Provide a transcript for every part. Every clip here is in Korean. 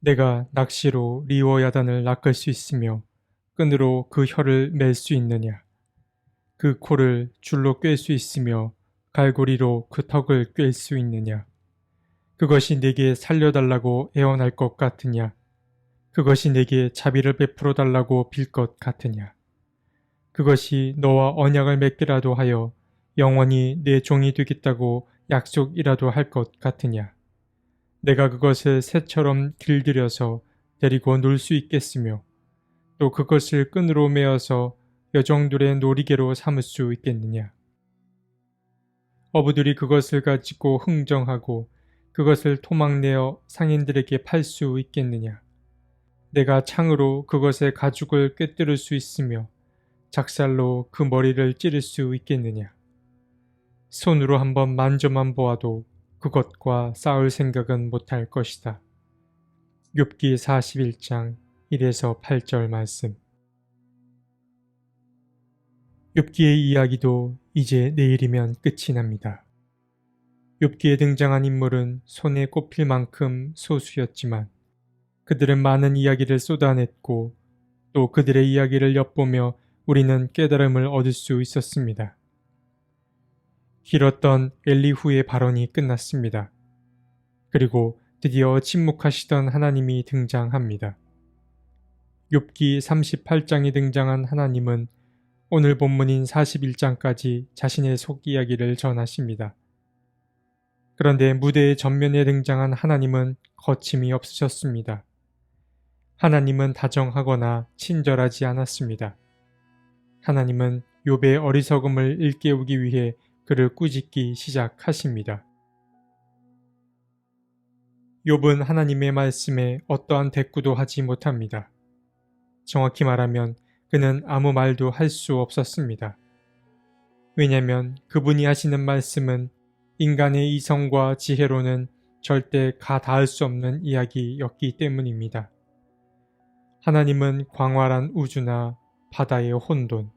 내가 낚시로 리워 야단을 낚을 수 있으며 끈으로 그 혀를 맬 수 있느냐? 그 코를 줄로 꿰 수 있으며 갈고리로 그 턱을 꿰 수 있느냐? 그것이 내게 살려달라고 애원할 것 같으냐? 그것이 내게 자비를 베풀어 달라고 빌 것 같으냐? 그것이 너와 언약을 맺기라도 하여 영원히 내 종이 되겠다고 약속이라도 할 것 같으냐? 내가 그것을 새처럼 길들여서 데리고 놀 수 있겠으며 또 그것을 끈으로 메어서 여종들의 놀이개로 삼을 수 있겠느냐? 어부들이 그것을 가지고 흥정하고 그것을 토막내어 상인들에게 팔 수 있겠느냐? 내가 창으로 그것의 가죽을 꿰뚫을 수 있으며 작살로 그 머리를 찌를 수 있겠느냐? 손으로 한번 만져만 보아도 그것과 싸울 생각은 못할 것이다. 욥기 41장 1에서 8절 말씀 욥기의 이야기도 이제 내일이면 끝이 납니다. 욥기에 등장한 인물은 손에 꼽힐 만큼 소수였지만 그들은 많은 이야기를 쏟아냈고 또 그들의 이야기를 엿보며 우리는 깨달음을 얻을 수 있었습니다. 길었던 엘리후의 발언이 끝났습니다. 그리고 드디어 침묵하시던 하나님이 등장합니다. 욥기 38장에 등장한 하나님은 오늘 본문인 41장까지 자신의 속 이야기를 전하십니다. 그런데 무대의 전면에 등장한 하나님은 거침이 없으셨습니다. 하나님은 다정하거나 친절하지 않았습니다. 하나님은 욥의 어리석음을 일깨우기 위해 그를 꾸짖기 시작하십니다. 욥은 하나님의 말씀에 어떠한 대꾸도 하지 못합니다. 정확히 말하면 그는 아무 말도 할 수 없었습니다. 왜냐하면 그분이 하시는 말씀은 인간의 이성과 지혜로는 절대 가 닿을 수 없는 이야기였기 때문입니다. 하나님은 광활한 우주나 바다의 혼돈,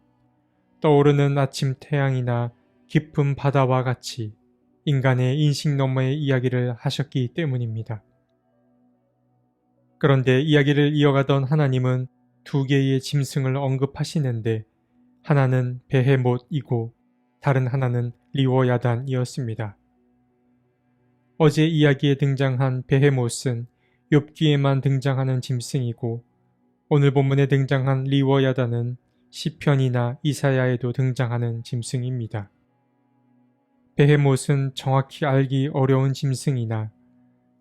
떠오르는 아침 태양이나 깊은 바다와 같이 인간의 인식 너머의 이야기를 하셨기 때문입니다. 그런데 이야기를 이어가던 하나님은 두 개의 짐승을 언급하시는데 하나는 베헤못이고 다른 하나는 리워야단이었습니다. 어제 이야기에 등장한 베헤못은 욥기에만 등장하는 짐승이고 오늘 본문에 등장한 리워야단은 시편이나 이사야에도 등장하는 짐승입니다. 베헤못은 정확히 알기 어려운 짐승이나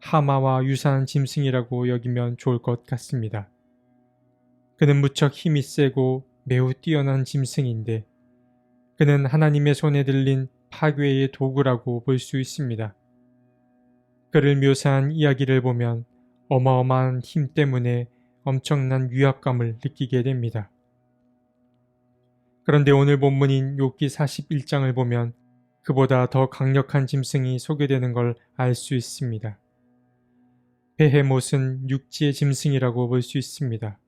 하마와 유사한 짐승이라고 여기면 좋을 것 같습니다. 그는 무척 힘이 세고 매우 뛰어난 짐승인데 그는 하나님의 손에 들린 파괴의 도구라고 볼 수 있습니다. 그를 묘사한 이야기를 보면 어마어마한 힘 때문에 엄청난 위압감을 느끼게 됩니다. 그런데 오늘 본문인 욥기 41장을 보면 그보다 더 강력한 짐승이 소개되는 걸 알 수 있습니다. 베헤못은 육지의 짐승이라고 볼 수 있습니다.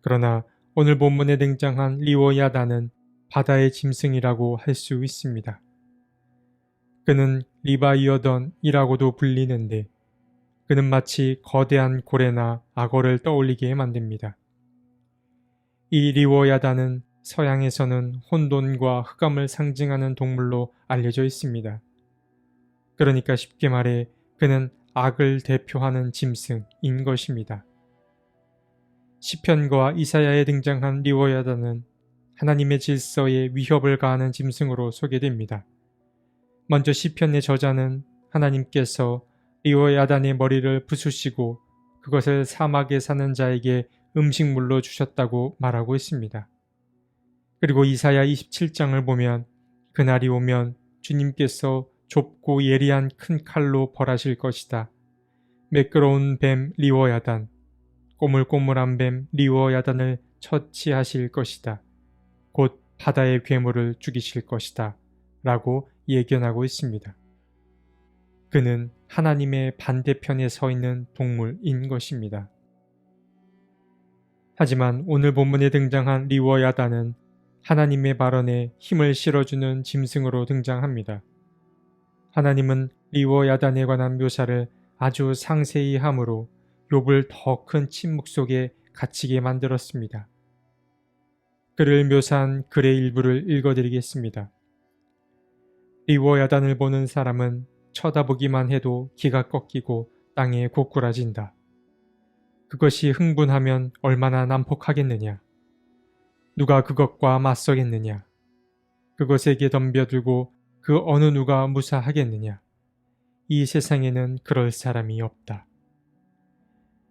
그러나 오늘 본문에 등장한 리워야다는 바다의 짐승이라고 할 수 있습니다. 그는 리바이어던이라고도 불리는데 그는 마치 거대한 고래나 악어를 떠올리게 만듭니다. 이 리워야다는 서양에서는 혼돈과 흑암을 상징하는 동물로 알려져 있습니다. 그러니까 쉽게 말해 그는 악을 대표하는 짐승인 것입니다. 시편과 이사야에 등장한 리워야다는 하나님의 질서에 위협을 가하는 짐승으로 소개됩니다. 먼저 시편의 저자는 하나님께서 리워야단의 머리를 부수시고 그것을 사막에 사는 자에게 음식물로 주셨다고 말하고 있습니다. 그리고 이사야 27장을 보면 그날이 오면 주님께서 좁고 예리한 큰 칼로 벌하실 것이다. 매끄러운 뱀 리워야단, 꼬물꼬물한 뱀 리워야단을 처치하실 것이다. 곧 바다의 괴물을 죽이실 것이다. 라고 예견하고 있습니다. 그는 하나님의 반대편에 서 있는 동물인 것입니다. 하지만 오늘 본문에 등장한 리워야단은 하나님의 발언에 힘을 실어주는 짐승으로 등장합니다. 하나님은 리워 야단에 관한 묘사를 아주 상세히 함으로 욥을 더 큰 침묵 속에 갇히게 만들었습니다. 그를 묘사한 글의 일부를 읽어드리겠습니다. 리워 야단을 보는 사람은 쳐다보기만 해도 기가 꺾이고 땅에 고꾸라진다. 그것이 흥분하면 얼마나 난폭하겠느냐. 누가 그것과 맞서겠느냐. 그것에게 덤벼들고 그 어느 누가 무사하겠느냐. 이 세상에는 그럴 사람이 없다.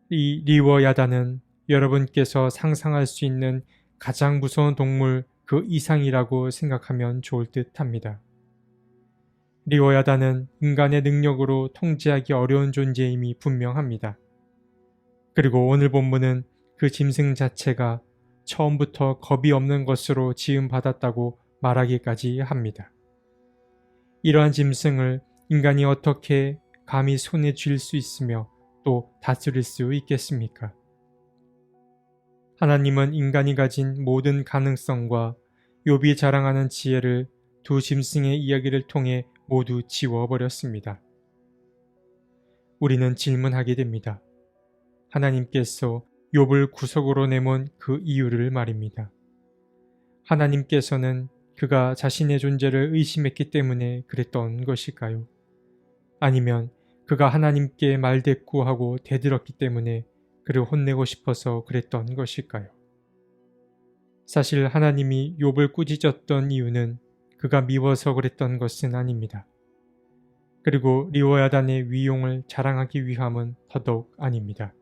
이 리워야단은 여러분께서 상상할 수 있는 가장 무서운 동물 그 이상이라고 생각하면 좋을 듯 합니다. 리워야단은 인간의 능력으로 통제하기 어려운 존재임이 분명합니다. 그리고 오늘 본문은 그 짐승 자체가 처음부터 겁이 없는 것으로 지음받았다고 말하기까지 합니다. 이러한 짐승을 인간이 어떻게 감히 손에 쥘 수 있으며 또 다스릴 수 있겠습니까? 하나님은 인간이 가진 모든 가능성과 욥이 자랑하는 지혜를 두 짐승의 이야기를 통해 모두 지워버렸습니다. 우리는 질문하게 됩니다. 하나님께서 욥을 구석으로 내몬 그 이유를 말입니다. 하나님께서는 그가 자신의 존재를 의심했기 때문에 그랬던 것일까요? 아니면 그가 하나님께 말대꾸하고 대들었기 때문에 그를 혼내고 싶어서 그랬던 것일까요? 사실 하나님이 욥을 꾸짖었던 이유는 그가 미워서 그랬던 것은 아닙니다. 그리고 리워야단의 위용을 자랑하기 위함은 더더욱 아닙니다.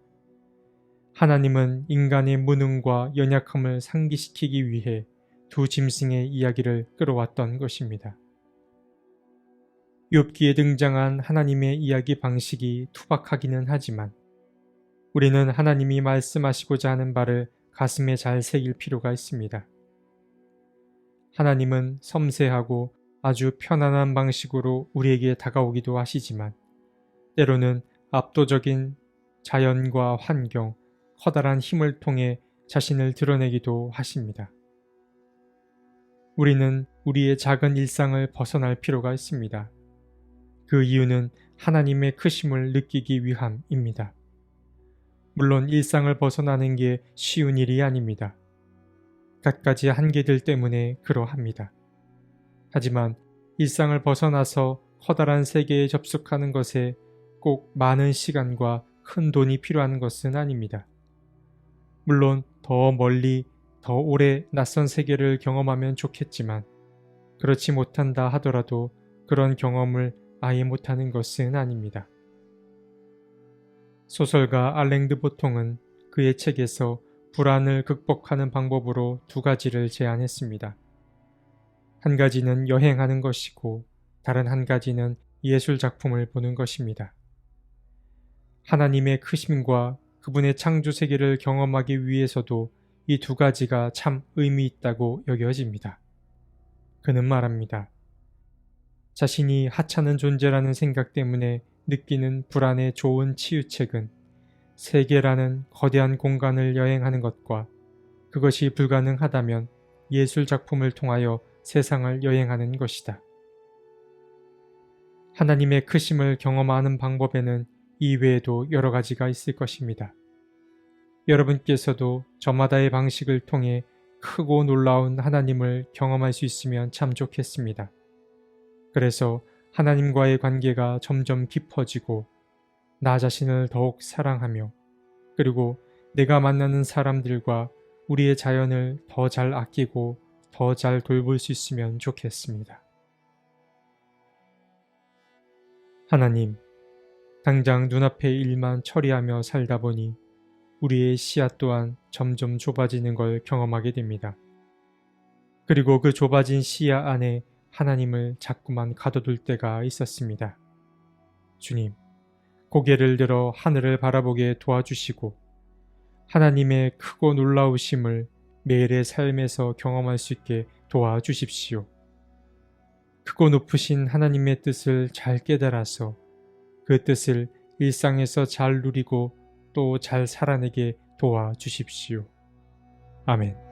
하나님은 인간의 무능과 연약함을 상기시키기 위해 두 짐승의 이야기를 끌어왔던 것입니다. 욥기에 등장한 하나님의 이야기 방식이 투박하기는 하지만 우리는 하나님이 말씀하시고자 하는 바를 가슴에 잘 새길 필요가 있습니다. 하나님은 섬세하고 아주 편안한 방식으로 우리에게 다가오기도 하시지만 때로는 압도적인 자연과 환경, 커다란 힘을 통해 자신을 드러내기도 하십니다. 우리는 우리의 작은 일상을 벗어날 필요가 있습니다. 그 이유는 하나님의 크심을 느끼기 위함입니다. 물론 일상을 벗어나는 게 쉬운 일이 아닙니다. 갖가지 한계들 때문에 그러합니다. 하지만 일상을 벗어나서 커다란 세계에 접속하는 것에 꼭 많은 시간과 큰 돈이 필요한 것은 아닙니다. 물론 더 멀리 더 오래 낯선 세계를 경험하면 좋겠지만 그렇지 못한다 하더라도 그런 경험을 아예 못하는 것은 아닙니다. 소설가 알랭드 보통은 그의 책에서 불안을 극복하는 방법으로 두 가지를 제안했습니다. 한 가지는 여행하는 것이고 다른 한 가지는 예술 작품을 보는 것입니다. 하나님의 크심과 그분의 창조 세계를 경험하기 위해서도 이 두 가지가 참 의미 있다고 여겨집니다. 그는 말합니다. 자신이 하찮은 존재라는 생각 때문에 느끼는 불안의 좋은 치유책은 세계라는 거대한 공간을 여행하는 것과 그것이 불가능하다면 예술 작품을 통하여 세상을 여행하는 것이다. 하나님의 크심을 경험하는 방법에는 이외에도 여러 가지가 있을 것입니다. 여러분께서도 저마다의 방식을 통해 크고 놀라운 하나님을 경험할 수 있으면 참 좋겠습니다. 그래서 하나님과의 관계가 점점 깊어지고 나 자신을 더욱 사랑하며 그리고 내가 만나는 사람들과 우리의 자연을 더 잘 아끼고 더 잘 돌볼 수 있으면 좋겠습니다. 하나님, 당장 눈앞의 일만 처리하며 살다 보니 우리의 시야 또한 점점 좁아지는 걸 경험하게 됩니다. 그리고 그 좁아진 시야 안에 하나님을 자꾸만 가둬둘 때가 있었습니다. 주님, 고개를 들어 하늘을 바라보게 도와주시고 하나님의 크고 놀라우심을 매일의 삶에서 경험할 수 있게 도와주십시오. 크고 높으신 하나님의 뜻을 잘 깨달아서 그 뜻을 일상에서 잘 누리고 또 잘 살아내게 도와주십시오. 아멘.